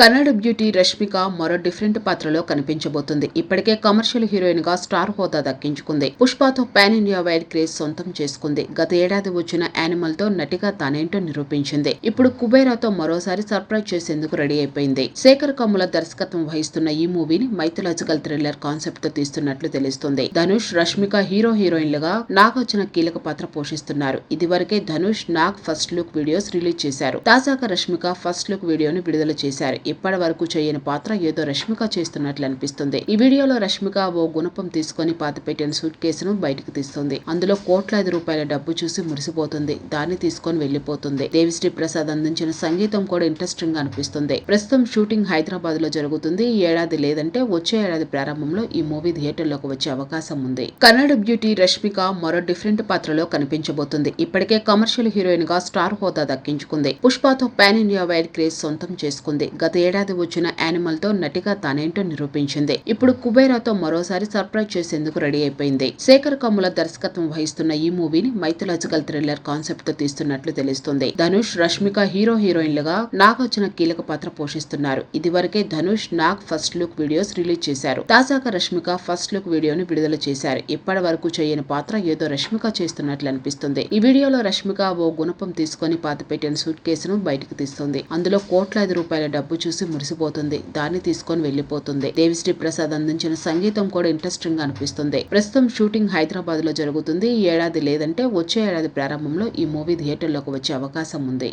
Kannada beauty Rashmika మరో different పాత్రలో కనిపించబోతుంది. ఇప్పటికే కమర్షియల్ హీరోయిన్గా స్టార్ హోదా దక్కించుకుంది. పుష్పతో పాన్ ఇండియా వైడ్ క్రేజ్ సొంతం చేసుకుంది. గత ఏడాది వచ్చిన యానిమల్తో నటిగా తానేంటో నిరూపించింది. ఇప్పుడు కుబేరాతో మరోసారి సర్ప్రైజ్ చేసేందుకు రెడీ అయిపోయింది. శేఖర్ కమ్ముల దర్శకత్వం వహిస్తున్న ఈ మూవీని మైథలాజికల్ థ్రిల్లర్ కాన్సెప్ట్తో తీస్తున్నట్లు తెలుస్తుంది. ధనుష్ రష్మిక హీరో హీరోయిన్లుగా నాగార్జున కీలక పాత్ర పోషిస్తున్నారు. ఇదివరకే Dhanush Nag first look videos release చేశారు. తాజాగా రష్మిక ఫస్ట్ లుక్ వీడియోని విడుదల చేశారు. ఇప్పటి వరకు చేయని పాత్ర ఏదో రష్మిక చేస్తున్నట్లు అనిపిస్తుంది. ఈ వీడియోలో రష్మిక ఓ గుణపం తీసుకొని పాతిపెట్టిన సూట్ కేసును బయటకు తీస్తుంది. అందులో కోట్లాది రూపాయల డబ్బు చూసి మురిసిపోతుంది. దాన్ని తీసుకొని వెళ్ళిపోతుంది దేవిశ్రీ ప్రసాద్ అందించిన సంగీతం కూడా ఇంట్రెస్టింగ్గా అనిపిస్తుంది. ప్రస్తుతం షూటింగ్ హైదరాబాద్లో జరుగుతుంది. ఈ ఏడాది లేదంటే వచ్చే ఏడాది ప్రారంభంలో ఈ మూవీ థియేటర్లోకి వచ్చే అవకాశం ఉంది. కన్నడ బ్యూటీ రష్మిక మరో డిఫరెంట్ పాత్రలో కనిపించబోతుంది. ఇప్పటికే కమర్షియల్ హీరోయిన్గా స్టార్ హోదా దక్కించుకుంది. పుష్పతో పాన్ ఇండియా వైడ్ క్రేజ్ సొంతం చేసుకుంది. గత ఏడాది వచ్చిన యానిమల్తో నటిగా తానేంటో నిరూపించింది. ఇప్పుడు కుబేరాతో మరోసారి సర్ప్రైజ్ చేసేందుకు రెడీ అయిపోయింది. శేఖర్ కమ్ముల దర్శకత్వం వహిస్తున్న ఈ మూవీని మైథలాజికల్ థ్రిల్లర్ కాన్సెప్ట్తో తీస్తున్నట్లు తెలుస్తుంది. ధనుష్ రష్మిక హీరో హీరోయిన్లుగా నాగార్జున కీలక పాత్ర పోషిస్తున్నారు. ఇదివరకే Dhanush Nag first look videos release చేశారు. తాజాగా రష్మిక ఫస్ట్ లుక్ వీడియోని విడుదల చేశారు. ఇప్పటి వరకు చేయని పాత్ర ఏదో రష్మిక చేస్తున్నట్లు అనిపిస్తుంది. ఈ వీడియోలో రష్మిక ఓ గుణపం తీసుకొని పాతపెట్టిన సూట్ కేసును బయటకు తీస్తుంది. అందులో కోట్లాది రూపాయల డబ్బు చూసి మురిసిపోతుంది. దాన్ని తీసుకొని వెళ్ళిపోతుంది దేవిశ్రీ ప్రసాద్ అందించిన సంగీతం కూడా ఇంట్రెస్టింగ్గా అనిపిస్తుంది. ప్రస్తుతం షూటింగ్ హైదరాబాద్లో జరుగుతుంది. ఈ ఏడాది లేదంటే వచ్చే ఏడాది ప్రారంభంలో ఈ మూవీ థియేటర్లోకి వచ్చే అవకాశం ఉంది.